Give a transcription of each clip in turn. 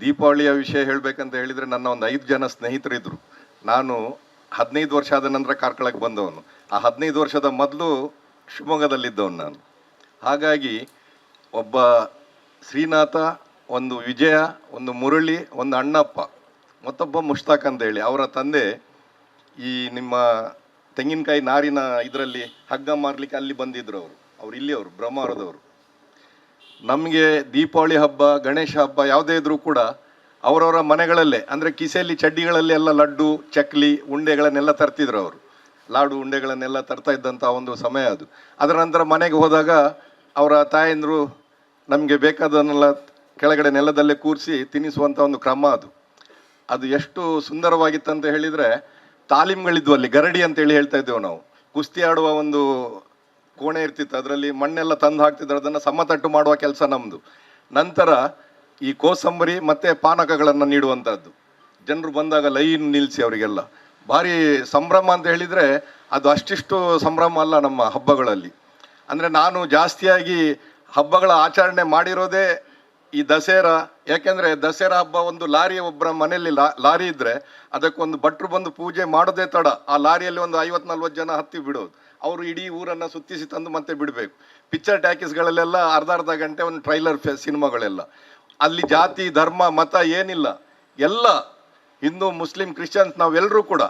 ದೀಪಾವಳಿಯ ವಿಷಯ ಹೇಳಬೇಕಂತ ಹೇಳಿದರೆ ನನ್ನ ಒಂದು ಐದು ಜನ ಸ್ನೇಹಿತರಿದ್ದರು ನಾನು ಹದಿನೈದು ವರ್ಷ ಆದ ನಂತರ ಕಾರ್ಕಳಕ್ಕೆ ಬಂದವನು. ಆ ಹದಿನೈದು ವರ್ಷದ ಮೊದಲು ಶಿವಮೊಗ್ಗದಲ್ಲಿದ್ದವನು ನಾನು. ಹಾಗಾಗಿ ಒಬ್ಬ ಶ್ರೀನಾಥ, ಒಂದು ವಿಜಯ, ಒಂದು ಮುರಳಿ, ಒಂದು ಅಣ್ಣಪ್ಪ, ಮತ್ತೊಬ್ಬ ಮುಷ್ತಾಕ್ ಅಂತ ಹೇಳಿ. ಅವರ ತಂದೆ ಈ ನಿಮ್ಮ ತೆಂಗಿನಕಾಯಿ ನಾರಿನ ಇದರಲ್ಲಿ ಹಗ್ಗ ಮಾರಲಿಕ್ಕೆ ಅಲ್ಲಿ ಬಂದಿದ್ದರು ಅವರು. ಅವ್ರು ಇಲ್ಲಿಯವರು ಬ್ರಹ್ಮಾವರದವರು ನಮಗೆ ದೀಪಾವಳಿ ಹಬ್ಬ, ಗಣೇಶ ಹಬ್ಬ ಯಾವುದೇ ಇದ್ರೂ ಕೂಡ ಅವರವರ ಮನೆಗಳಲ್ಲೇ, ಅಂದರೆ ಕಿಸೆಯಲ್ಲಿ ಚಡ್ಡಿಗಳಲ್ಲಿ ಎಲ್ಲ ಲಡ್ಡು, ಚಕ್ಲಿ, ಉಂಡೆಗಳನ್ನೆಲ್ಲ ತರ್ತಿದ್ರು ಅವರು. ಲಾಡು ಉಂಡೆಗಳನ್ನೆಲ್ಲ ತರ್ತಾ ಇದ್ದಂಥ ಒಂದು ಸಮಯ ಅದು. ಅದರ ನಂತರ ಮನೆಗೆ ಹೋದಾಗ ಅವರ ತಾಯಂದರು ನಮಗೆ ಬೇಕಾದನ್ನೆಲ್ಲ ಕೆಳಗಡೆ ನೆಲದಲ್ಲೇ ಕೂರಿಸಿ ತಿನ್ನಿಸುವಂಥ ಒಂದು ಕ್ರಮ ಅದು. ಅದು ಎಷ್ಟು ಸುಂದರವಾಗಿತ್ತಂತ ಹೇಳಿದರೆ ತಾಲೀಮ್ಗಳಿದ್ವು ಅಲ್ಲಿ, ಗರಡಿ ಅಂತೇಳಿ ಹೇಳ್ತಾ ಇದ್ದೇವೆ ನಾವು. ಕುಸ್ತಿ ಆಡುವ ಒಂದು ಕೋಣೆ ಇರ್ತಿತ್ತು, ಅದರಲ್ಲಿ ಮಣ್ಣೆಲ್ಲ ತಂದು ಹಾಕ್ತಿದ್ರು, ಅದನ್ನು ಸಮತಟ್ಟು ಮಾಡುವ ಕೆಲಸ ನಮ್ಮದು ನಂತರ ಈ ಕೋಸಂಬರಿ ಮತ್ತು ಪಾನಕಗಳನ್ನು ನೀಡುವಂಥದ್ದು ಜನರು ಬಂದಾಗ ಲೈನ್ ನಿಲ್ಲಿಸಿ ಅವರಿಗೆಲ್ಲ. ಭಾರಿ ಸಂಭ್ರಮ ಅಂತ ಹೇಳಿದರೆ ಅದು ಅಷ್ಟಿಷ್ಟು ಸಂಭ್ರಮ ಅಲ್ಲ ನಮ್ಮ ಹಬ್ಬಗಳಲ್ಲಿ. ಅಂದರೆ ನಾನು ಜಾಸ್ತಿಯಾಗಿ ಹಬ್ಬಗಳ ಆಚರಣೆ ಮಾಡಿರೋದೇ ಈ ದಸರಾ, ಯಾಕೆಂದ್ರೆ ದಸರಾ ಹಬ್ಬ ಒಂದು ಲಾರಿ ಒಬ್ಬರ ಮನೆಯಲ್ಲಿ ಲಾರಿ ಇದ್ದರೆ ಅದಕ್ಕೊಂದು ಭಟ್ರು ಬಂದು ಪೂಜೆ ಮಾಡೋದೇ ತಡ. ಆ ಲಾರಿಯಲ್ಲಿ ಒಂದು ಐವತ್ತು ನಲ್ವತ್ತು ಜನ ಹತ್ತಿ ಬಿಡೋದು. ಅವರು ಇಡೀ ಊರನ್ನು ಸುತ್ತಿಸಿ ತಂದು ಮತ್ತೆ ಬಿಡಬೇಕು. ಪಿಕ್ಚರ್ ಟ್ಯಾಕೀಸ್ಗಳಲ್ಲೆಲ್ಲ ಅರ್ಧ ಅರ್ಧ ಗಂಟೆ ಒಂದು ಟ್ರೈಲರ್ ಸಿನಿಮಾಗಳೆಲ್ಲ. ಅಲ್ಲಿ ಜಾತಿ, ಧರ್ಮ, ಮತ ಏನಿಲ್ಲ. ಎಲ್ಲ ಹಿಂದೂ, ಮುಸ್ಲಿಂ, ಕ್ರಿಶ್ಚಿಯನ್ಸ್ ನಾವೆಲ್ಲರೂ ಕೂಡ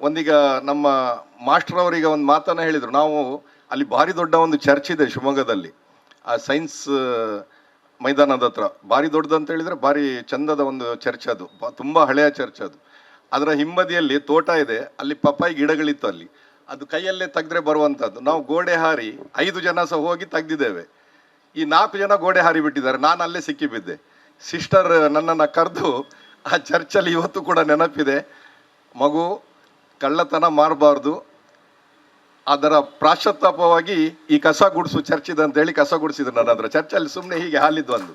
ಒಂದೀಗ ನಮ್ಮ ಮಾಸ್ಟರ್ ಅವರಿಗೆ ಒಂದು ಮಾತನ್ನ ಹೇಳಿದರು. ನಾವು ಅಲ್ಲಿ ಭಾರಿ ದೊಡ್ಡ ಒಂದು ಚರ್ಚ್ ಇದೆ ಶಿವಮೊಗ್ಗದಲ್ಲಿ. ಆ ಸೈನ್ಸ್ ಮೈದಾನದ ಹತ್ರ. ಭಾರಿ ಅಂತ ಹೇಳಿದ್ರೆ ಭಾರಿ ಚಂದದ ಒಂದು ಚರ್ಚ್ ಅದು. ತುಂಬ ತುಂಬಾ ಹಳೆಯ ಚರ್ಚ್ ಅದು. ಅದರ ಹಿಂಬದಿಯಲ್ಲಿ ತೋಟ ಇದೆ. ಅಲ್ಲಿ ಪಪ್ಪಾಯಿ ಗಿಡಗಳಿತ್ತು ಅಲ್ಲಿ. ಅದು ಕೈಯಲ್ಲೇ ತೆಗೆದ್ರೆ ಬರುವಂಥದ್ದು ನಾವು ಗೋಡೆ ಹಾರಿ ಐದು ಜನ ಸಹ ಹೋಗಿ ತೆಗ್ದಿದ್ದೇವೆ. ಈ ನಾಲ್ಕು ಜನ ಗೋಡೆ ಹಾರಿ ಬಿಟ್ಟಿದ್ದಾರೆ. ನಾನು ಅಲ್ಲೇ ಸಿಕ್ಕಿಬಿದ್ದೆ ಸಿಸ್ಟರ್ ನನ್ನನ್ನು ಕರೆದು ಆ ಚರ್ಚಲ್ಲಿ ಇವತ್ತು ಕೂಡ ನೆನಪಿದೆ. ಮಗು ಕಳ್ಳತನ ಮಾಡಬಾರ್ದು. ಅದರ ಪ್ರಾಶ್ಚಾತ್ತಾಪವಾಗಿ ಈ ಕಸ ಗುಡಿಸು ಚರ್ಚಿದೆ ಅಂತ ಹೇಳಿ ಕಸ ಗುಡಿಸಿದ್ರು ನನ್ನ ಹತ್ರ. ಚರ್ಚಲ್ಲಿ ಸುಮ್ಮನೆ ಹೀಗೆ ಹಾಲಿದ್ದು ಒಂದು.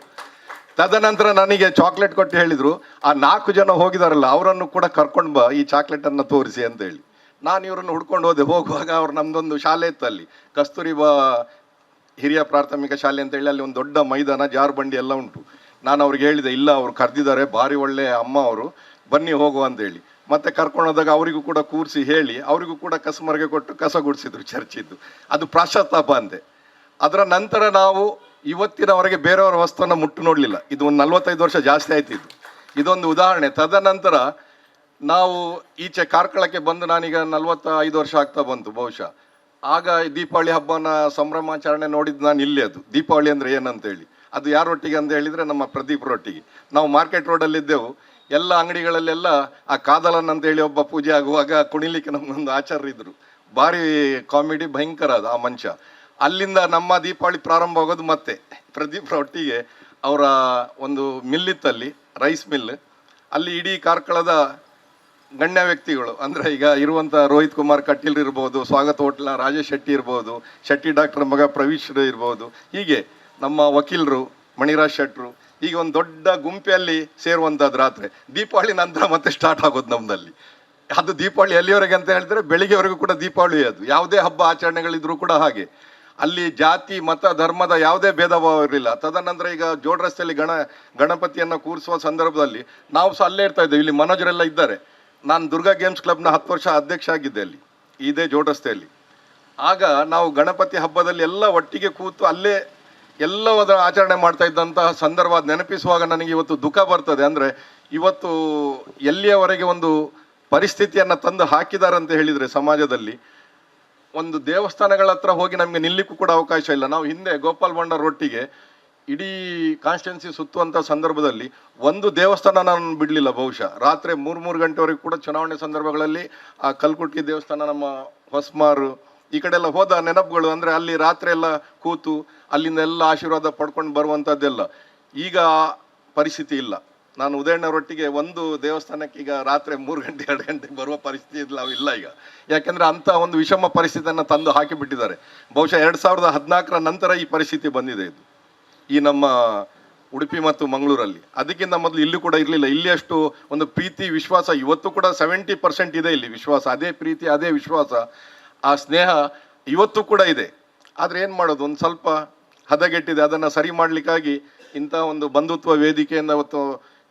ತದನಂತರ ನನಗೆ ಚಾಕ್ಲೇಟ್ ಕೊಟ್ಟು ಹೇಳಿದರು, ಆ ನಾಲ್ಕು ಜನ ಹೋಗಿದಾರಲ್ಲ, ಅವರನ್ನು ಕೂಡ ಕರ್ಕೊಂಡು ಬಾ, ಈ ಚಾಕ್ಲೇಟನ್ನು ತೋರಿಸಿ ಅಂತ ಹೇಳಿ ನಾನು ಇವರನ್ನು ಹುಡ್ಕೊಂಡು ಹೋದೆ, ಹೋಗುವಾಗ ಅವ್ರು ನಮ್ಮದೊಂದು ಶಾಲೆ ಇತ್ತು ಅಲ್ಲಿ. ಕಸ್ತೂರಿಬಾ ಹಿರಿಯ ಪ್ರಾಥಮಿಕ ಶಾಲೆ ಅಂತ ಹೇಳಿ ಅಲ್ಲಿ ಒಂದು ದೊಡ್ಡ ಮೈದಾನ ಜಾರು ಬಂಡಿ ಎಲ್ಲ ಉಂಟು. ನಾನು ಅವ್ರಿಗೆ ಹೇಳಿದೆ, ಇಲ್ಲ, ಅವರು ಕರೆದಿದ್ದಾರೆ, ಭಾರಿ ಒಳ್ಳೆಯ ಅಮ್ಮ ಅವರು, ಬನ್ನಿ ಹೋಗುವ ಅಂತ ಹೇಳಿ ಮತ್ತೆ ಕರ್ಕೊಂಡು ಹೋದಾಗ ಅವರಿಗೂ ಕೂಡ ಕೂರಿಸಿ ಹೇಳಿ, ಅವರಿಗೂ ಕೂಡ ಕಸ್ಮರ್ಗೆ ಕೊಟ್ಟು ಕಸ ಗುಡಿಸಿದ್ರು ಚರ್ಚಿದ್ದು. ಅದು ಪ್ರಾಶಸ್ತಾಪ ಅಂದೆ ಅದರ ನಂತರ ನಾವು ಇವತ್ತಿನವರೆಗೆ ಬೇರೆಯವರ ವಸ್ತುವನ್ನು ಮುಟ್ಟು ನೋಡಲಿಲ್ಲ. ಇದು ಒಂದು ನಲ್ವತ್ತೈದು ವರ್ಷ ಜಾಸ್ತಿ ಆಯ್ತು ಇದು ಇದೊಂದು ಉದಾಹರಣೆ. ತದನಂತರ ನಾವು ಈಚೆ ಕಾರ್ಕಳಕ್ಕೆ ಬಂದು ನಾನೀಗ ನಲ್ವತ್ತ ಐದು ವರ್ಷ ಆಗ್ತಾ ಬಂತು ಬಹುಶಃ. ಆಗ ದೀಪಾವಳಿ ಹಬ್ಬನ ಸಂಭ್ರಮಾಚರಣೆ ನೋಡಿದ್ದು ನಾನು ಇಲ್ಲಿ ಅದು. ದೀಪಾವಳಿ ಅಂದರೆ ಏನಂತೇಳಿ ಅದು ಯಾರೊಟ್ಟಿಗೆ ಅಂತ ಹೇಳಿದರೆ ನಮ್ಮ ಪ್ರದೀಪ್ರೊಟ್ಟಿಗೆ. ನಾವು ಮಾರ್ಕೆಟ್ ರೋಡಲ್ಲಿದ್ದೆವು. ಎಲ್ಲ ಅಂಗಡಿಗಳಲ್ಲೆಲ್ಲ ಆ ಕಾದಲನ್ ಅಂತ ಹೇಳಿ ಒಬ್ಬ ಪೂಜೆ ಆಗುವಾಗ ಕುಣಿಲಿಕ್ಕೆ ನಮ್ಮೊಂದು ಆಚಾರ್ಯ ಇದ್ರು ಭಾರಿ ಕಾಮಿಡಿ ಭಯಂಕರ ಅದು ಆ ಮನುಷ್ಯ ಅಲ್ಲಿಂದ ನಮ್ಮ ದೀಪಾವಳಿ ಪ್ರಾರಂಭ ಆಗೋದು ಮತ್ತೆ. ಪ್ರದೀಪ್ ಒಟ್ಟಿಗೆ ಅವರ ಒಂದು ಮಿಲ್ ಇತ್ತಲ್ಲಿ ರೈಸ್ ಮಿಲ್ ಅಲ್ಲಿ ಇಡೀ ಕಾರ್ಕಳದ ಗಣ್ಯ ವ್ಯಕ್ತಿಗಳು, ಅಂದ್ರೆ ಈಗ ಇರುವಂಥ ರೋಹಿತ್ ಕುಮಾರ್ ಕಟೀಲ್ ಇರ್ಬೋದು, ಸ್ವಾಗತ ಹೋಟ್ಲ ರಾಜೇಶ್ ಶೆಟ್ಟಿ ಇರ್ಬೋದು, ಶೆಟ್ಟಿ ಡಾಕ್ಟರ್ ಮಗ ಪ್ರವೀಶ್ ಇರ್ಬೋದು. ಹೀಗೆ ನಮ್ಮ ವಕೀಲರು, ಮಣಿರಾಜ್ ಶೆಟ್ರು ಈಗ ಒಂದು ದೊಡ್ಡ ಗುಂಪಿಯಲ್ಲಿ ಸೇರುವಂಥದ್ದು ರಾತ್ರಿ. ದೀಪಾವಳಿ ನಂತರ ಮತ್ತೆ ಸ್ಟಾರ್ಟ್ ಆಗೋದು ನಮ್ಮಲ್ಲಿ ಅದು ದೀಪಾವಳಿ ಎಲ್ಲಿವರೆಗೆ ಅಂತ ಹೇಳಿದ್ರೆ ಬೆಳಿಗ್ಗೆವರೆಗೂ ಕೂಡ ದೀಪಾವಳಿ ಅದು. ಯಾವುದೇ ಹಬ್ಬ ಆಚರಣೆಗಳಿದ್ರು ಕೂಡ ಹಾಗೆ. ಅಲ್ಲಿ ಜಾತಿ, ಮತ, ಧರ್ಮದ ಯಾವುದೇ ಭೇದ ಭಾವ ಇರಲಿಲ್ಲ. ತದನಂತರ ಈಗ ಜೋಡ್ ರಸ್ತೆಯಲ್ಲಿ ಗಣ, ಗಣಪತಿಯನ್ನು ಕೂರಿಸುವ ಸಂದರ್ಭದಲ್ಲಿ ನಾವು ಸಹ ಅಲ್ಲೇ ಇರ್ತಾ ಇದ್ದೇವೆ. ಇಲ್ಲಿ ಮನೋಜರೆಲ್ಲ ಇದ್ದಾರೆ. ನಾನು ದುರ್ಗಾ ಗೇಮ್ಸ್ ಕ್ಲಬ್ನ ಹತ್ತು ವರ್ಷ ಅಧ್ಯಕ್ಷ ಆಗಿದ್ದೆ ಅಲ್ಲಿ, ಇದೇ ಜೋಡ್ ರಸ್ತೆಯಲ್ಲಿ ಆಗ ನಾವು ಗಣಪತಿ ಹಬ್ಬದಲ್ಲಿ ಎಲ್ಲ ಒಟ್ಟಿಗೆ ಕೂತು ಅಲ್ಲೇ ಎಲ್ಲವರ ಆಚರಣೆ ಮಾಡ್ತಾ ಇದ್ದಂತಹ ಸಂದರ್ಭ ನೆನಪಿಸುವಾಗ ನನಗೆ ಇವತ್ತು ದುಃಖ ಬರ್ತದೆ. ಅಂದರೆ ಇವತ್ತು ಎಲ್ಲಿಯವರೆಗೆ ಒಂದು ಪರಿಸ್ಥಿತಿಯನ್ನು ತಂದು ಹಾಕಿದ್ದಾರೆ ಅಂತ ಹೇಳಿದರೆ ಸಮಾಜದಲ್ಲಿ ಒಂದು ದೇವಸ್ಥಾನಗಳ ಹತ್ರ ಹೋಗಿ ನಮಗೆ ನಿಲ್ಲಿಕ್ಕೂ ಕೂಡ ಅವಕಾಶ ಇಲ್ಲ. ನಾವು ಹಿಂದೆ ಗೋಪಾಲ್ ಬಂಡರ್ ಒಟ್ಟಿಗೆ ಇಡೀ ಕಾನ್ಸ್ಟಿಟ್ಯೂನ್ಸಿ ಸುತ್ತುವಂಥ ಸಂದರ್ಭದಲ್ಲಿ ಒಂದು ದೇವಸ್ಥಾನ ನಾನು ಬಿಡಲಿಲ್ಲ ಬಹುಶಃ. ರಾತ್ರಿ ಮೂರು ಮೂರು ಗಂಟೆವರೆಗೂ ಕೂಡ ಚುನಾವಣೆ ಸಂದರ್ಭಗಳಲ್ಲಿ ಆ ಕಲ್ಕುಟ್ಟಿ ದೇವಸ್ಥಾನ, ನಮ್ಮ ಹೊಸ್ಮಾರು ಈ ಕಡೆ ಎಲ್ಲ ಹೋದ ನೆನಪುಗಳು ಅಂದರೆ ಅಲ್ಲಿ ರಾತ್ರಿ ಎಲ್ಲ ಕೂತು ಅಲ್ಲಿಂದ ಎಲ್ಲ ಆಶೀರ್ವಾದ ಪಡ್ಕೊಂಡು ಬರುವಂಥದ್ದೆಲ್ಲ ಈಗ ಪರಿಸ್ಥಿತಿ ಇಲ್ಲ. ನಾನು ಉದಯಣ್ಣವರೊಟ್ಟಿಗೆ ಒಂದು ದೇವಸ್ಥಾನಕ್ಕೆ ಈಗ ರಾತ್ರಿ ಮೂರು ಗಂಟೆ, ಎರಡು ಗಂಟೆಗೆ ಬರುವ ಪರಿಸ್ಥಿತಿ ಇಲ್ಲ ಇಲ್ಲ ಈಗ. ಯಾಕೆಂದರೆ ಅಂತ ಒಂದು ವಿಷಮ ಪರಿಸ್ಥಿತಿಯನ್ನು ತಂದು ಹಾಕಿಬಿಟ್ಟಿದ್ದಾರೆ. ಬಹುಶಃ ಎರಡು ಸಾವಿರದ ಹದಿನಾಲ್ಕರ ನಂತರ ಈ ಪರಿಸ್ಥಿತಿ ಬಂದಿದೆ ಇದು. ಈ ನಮ್ಮ ಉಡುಪಿ ಮತ್ತು ಮಂಗಳೂರಲ್ಲಿ. ಅದಕ್ಕಿಂತ ಮೊದಲು ಇಲ್ಲಿ ಕೂಡ ಇರಲಿಲ್ಲ. ಇಲ್ಲಿ ಅಷ್ಟು ಒಂದು ಪ್ರೀತಿ, ವಿಶ್ವಾಸ, ಇವತ್ತು ಕೂಡ ಸೆವೆಂಟಿ ಪರ್ಸೆಂಟ್ ಇದೆ ಇಲ್ಲಿ ವಿಶ್ವಾಸ. ಅದೇ ಪ್ರೀತಿ, ಅದೇ ವಿಶ್ವಾಸ. ಆ ಸ್ನೇಹ ಇವತ್ತು ಕೂಡ ಇದೆ. ಆದರೆ ಏನು ಮಾಡೋದು? ಒಂದು ಸ್ವಲ್ಪ ಹದಗೆಟ್ಟಿದೆ. ಅದನ್ನು ಸರಿ ಮಾಡಲಿಕ್ಕಾಗಿ ಇಂಥ ಒಂದು ಬಂಧುತ್ವ ವೇದಿಕೆಯಿಂದ ಅವತ್ತು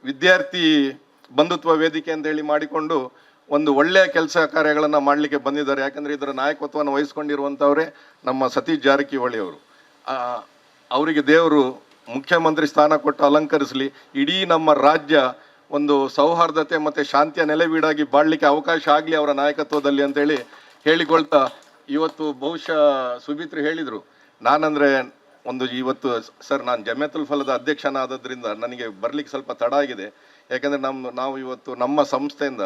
ವಿದ್ಯಾರ್ಥಿ ಬಂಧುತ್ವ ವೇದಿಕೆ ಅಂತ ಹೇಳಿ ಮಾಡಿಕೊಂಡು ಒಂದು ಒಳ್ಳೆಯ ಕೆಲಸ ಕಾರ್ಯಗಳನ್ನು ಮಾಡಲಿಕ್ಕೆ ಬಂದಿದ್ದಾರೆ. ಯಾಕಂದರೆ ಇದರ ನಾಯಕತ್ವವನ್ನು ವಹಿಸ್ಕೊಂಡಿರುವಂಥವರೇ ನಮ್ಮ ಸತೀಶ್ ಜಾರಕಿಹೊಳಿ ಅವರು. ಅವರಿಗೆ ದೇವರು ಮುಖ್ಯಮಂತ್ರಿ ಸ್ಥಾನ ಕೊಟ್ಟು ಅಲಂಕರಿಸಲಿ. ಇಡೀ ನಮ್ಮ ರಾಜ್ಯ ಒಂದು ಸೌಹಾರ್ದತೆ ಮತ್ತು ಶಾಂತಿಯ ನೆಲೆವೀಡಾಗಿ ಬಾಳಲಿಕ್ಕೆ ಅವಕಾಶ ಆಗಲಿ ಅವರ ನಾಯಕತ್ವದಲ್ಲಿ ಅಂತೇಳಿ ಹೇಳಿಕೊಳ್ತಾ ಇವತ್ತು ಬಹುಶಃ ಸುಮಿತ್ರು ಹೇಳಿದರು. ನಾನಂದರೆ ಒಂದು ಇವತ್ತು ಸರ್ ನಾನು ಜಮೇತುಲ್ ಫಲದ ಅಧ್ಯಕ್ಷನಾದದ್ರಿಂದ ನನಗೆ ಬರಲಿಕ್ಕೆ ಸ್ವಲ್ಪ ತಡ ಆಗಿದೆ. ಯಾಕಂದರೆ ನಮ್ಮ ನಾವು ಇವತ್ತು ನಮ್ಮ ಸಂಸ್ಥೆಯಿಂದ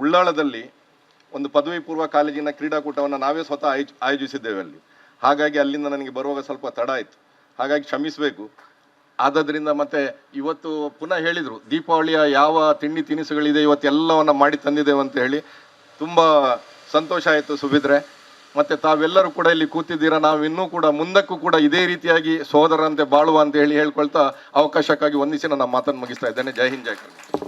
ಉಳ್ಳಾಳದಲ್ಲಿ ಒಂದು ಪದವಿ ಪೂರ್ವ ಕಾಲೇಜಿನ ಕ್ರೀಡಾಕೂಟವನ್ನು ನಾವೇ ಸ್ವತಃ ಆಯೋಜ್ ಆಯೋಜಿಸಿದ್ದೇವೆ ಅಲ್ಲಿ. ಹಾಗಾಗಿ ಅಲ್ಲಿಂದ ನನಗೆ ಬರುವಾಗ ಸ್ವಲ್ಪ ತಡ ಆಯಿತು. ಹಾಗಾಗಿ ಕ್ಷಮಿಸಬೇಕು. ಆದ್ದರಿಂದ ಮತ್ತೆ ಇವತ್ತು ಪುನಃ ಹೇಳಿದರು, ದೀಪಾವಳಿಯ ಯಾವ ತಿಂಡಿ ತಿನಿಸುಗಳಿದೆ ಇವತ್ತೆಲ್ಲವನ್ನ ಮಾಡಿ ತಂದಿದ್ದೇವೆ ಅಂತ ಹೇಳಿ ತುಂಬ ಸಂತೋಷ ಆಯಿತು ಸುಭಿದ್ರೆ. ಮತ್ತೆ ತಾವೆಲ್ಲರೂ ಕೂಡ ಇಲ್ಲಿ ಕೂತಿದ್ದೀರಾ? ನಾವು ಇನ್ನೂ ಕೂಡ ಮುಂದಕ್ಕೂ ಕೂಡ ಇದೇ ರೀತಿಯಾಗಿ ಸೋದರಂತೆ ಬಾಳುವ ಅಂತ ಹೇಳಿ ಹೇಳ್ಕೊಳ್ತಾ ಅವಕಾಶಕ್ಕಾಗಿ ವಂದಿಸಿ ನನ್ನ ಮಾತನ್ನು ಮುಗಿಸ್ತಾ ಇದ್ದೇನೆ. ಜೈ ಹಿಂದ್, ಜೈ ಕರ್ನಾಟಕ.